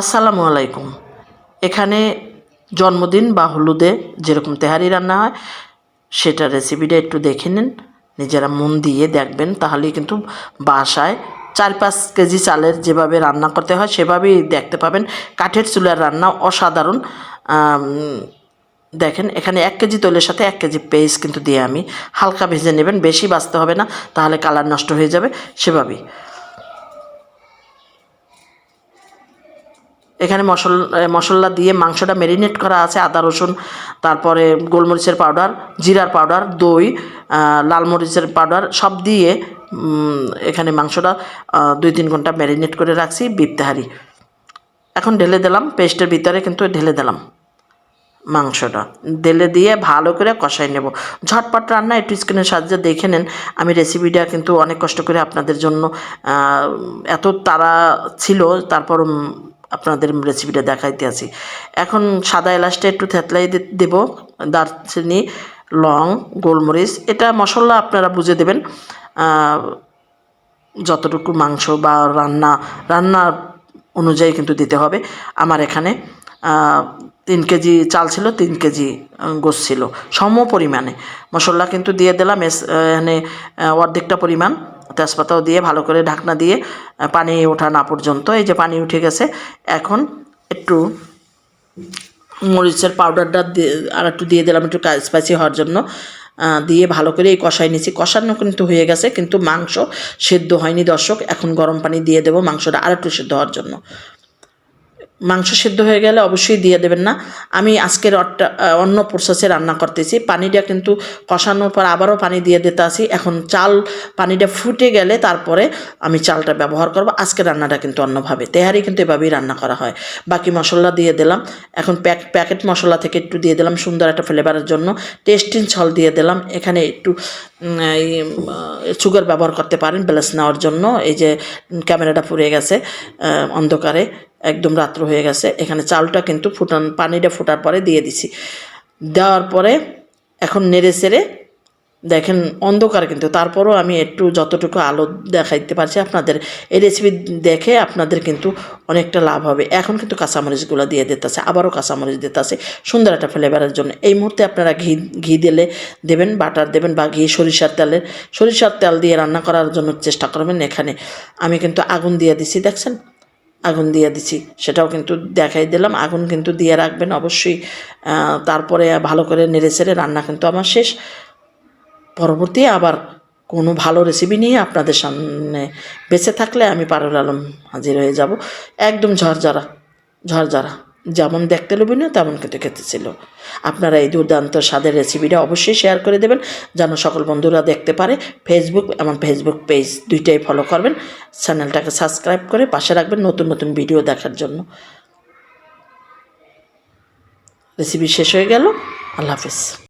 আসসালামু আলাইকুম। এখানে জন্মদিন বা হলুদে যেরকম তেহারি রান্না হয়, সেটা রেসিপিটা একটু দেখে নিন। নিজেরা মন দিয়ে দেখবেন, তাহলেই কিন্তু বাসায় চার পাঁচ কেজি চালের যেভাবে রান্না করতে হয়, সেভাবেই দেখতে পাবেন। কাঠের চুলার রান্না অসাধারণ। দেখেন, এখানে এক কেজি তৈলের সাথে এক কেজি পেস্ট কিন্তু দিয়ে আমি হালকা ভেজে নেবেন, বেশি বাঁচতে হবে না, তাহলে কালার নষ্ট হয়ে যাবে, সেভাবেই। এখানে মশল মশলা দিয়ে মাংসটা ম্যারিনেট করা আছে, আদা, রসুন, তারপরে গোলমরিচের পাউডার জিরার পাউডার দই লাল মরিচের পাউডার সব দিয়ে এখানে মাংসটা দুই তিন ঘণ্টা ম্যারিনেট করে রাখছি বিপ তেহারি এখন ঢেলে দিলাম পেস্টের ভিতরে কিন্তু ঢেলে দিলাম মাংসটা। ঢেলে দিয়ে ভালো করে কষাই নেব। ঝটপট রান্না, একটু স্ক্রিনের সাহায্যে দেখে নেন। আমি রেসিপিটা কিন্তু অনেক কষ্ট করে আপনাদের জন্য এত তারা ছিল, তারপর আপনাদের রেসিপিটা দেখাইতে আছি। এখন সাদা এলাচটা একটু থেতলাই দেবো, দারচিনি, লং, গোলমরিচ, এটা মশলা আপনারা বুঝে দেবেন যতটুকু মাংস বা রান্না রান্না অনুযায়ী কিন্তু দিতে হবে। আমার এখানে তিন কেজি চাল ছিল, তিন কেজি গোস ছিল, সম পরিমাণে। মশলা কিন্তু দিয়ে দিলাম, এস- এখানে অর্ধেকটা পরিমাণ। তেজপাতাও দিয়ে ভালো করে ঢাকনা দিয়ে পানি ওঠা না পর্যন্ত, এই যে পানি উঠে গেছে। এখন একটু মরিচের পাউডারটা দিয়ে, আর একটু দিয়ে দিলাম একটু স্পাইসি হওয়ার জন্য। দিয়ে ভালো করে এই কষাই নিয়েছি। কষানো কিন্তু হয়ে গেছে, কিন্তু মাংস সেদ্ধ হয়নি দর্শক। এখন গরম পানি দিয়ে দেবো মাংসটা আর একটু সেদ্ধ হওয়ার জন্য। মাংস সেদ্ধ হয়ে গেলে অবশ্যই দিয়ে দেবেন না। আমি আজকের অন্য প্রসেসে রান্না করতেছি। পানিটা কিন্তু কষানোর পর আবারও পানি দিয়ে দিতে আসি এখন চাল পানিটা ফুটে গেলে তারপরে আমি চালটা ব্যবহার করব। আজকের রান্নাটা কিন্তু অন্যভাবে। তেহারি কিন্তু এভাবেই রান্না করা হয়। বাকি মশলা দিয়ে দিলাম। এখন প্যাক, প্যাকেট মশলা থেকে একটু দিয়ে দিলাম সুন্দর একটা ফ্লেভারের জন্য। টেস্টিং ছল দিয়ে দিলাম। এখানে একটু সুগার ব্যবহার করতে পারেন ব্যালেন্স নেওয়ার জন্য। এই যে ক্যামেরাটা পুড়ে গেছে অন্ধকারে। একদম রাত্র হয়ে গেছে। এখানে চালটা কিন্তু ফুটান, পানিটা ফোটার পরে দিয়ে দিছি। দেওয়ার পরে এখন নেড়ে সেড়ে দেখেন অন্ধকার কিন্তু। তারপরও আমি একটু যতটুকু আলো দেখাইতে পারছি আপনাদের, এই রেসিপি দেখে আপনাদের কিন্তু অনেকটা লাভ হবে। এখন কিন্তু কাঁচামরিচগুলো দিয়ে দিতেছে, আবারও কাঁচামরিচ দিতেছে। সুন্দর একটা ফ্লেভারের জন্য। এই মুহূর্তে আপনারা ঘি ঘি দিলে দেবেন বাটার দেবেন বা ঘি, সরিষার তেলের সরিষার তেল দিয়ে রান্না করার জন্য চেষ্টা করবেন এখানে। আমি কিন্তু আগুন দিয়ে দিছি, দেখছেন? আগুন দিয়ে দিছি। সেটাও কিন্তু দেখাই দিলাম। আগুন কিন্তু দিয়ে রাখবেন অবশ্যই। তারপরে ভালো করে নেড়ে ছেড়ে রান্না কিন্তু আমার শেষ। পরবর্তী আবার কোনো ভালো রেসিপি নিয়ে আপনাদের সামনে বেঁচে থাকলে আমি পারুল আলম হাজির হয়ে যাব। একদম ঝরঝরা ঝরঝরা। যেমন দেখতে লোভনীয়, তেমন কিন্তু খেতে ছিল। আপনারা এই দুর্দান্ত স্বাদের রেসিপিটা অবশ্যই শেয়ার করে দেবেন, যেন সকল বন্ধুরা দেখতে পারে। ফেসবুক এবং ফেসবুক পেজ দুইটাই ফলো করবেন। চ্যানেলটাকে সাবস্ক্রাইব করে পাশে রাখবেন নতুন নতুন ভিডিও দেখার জন্য। রেসিপি শেষ হয়ে গেল। আল্লাহ হাফিজ।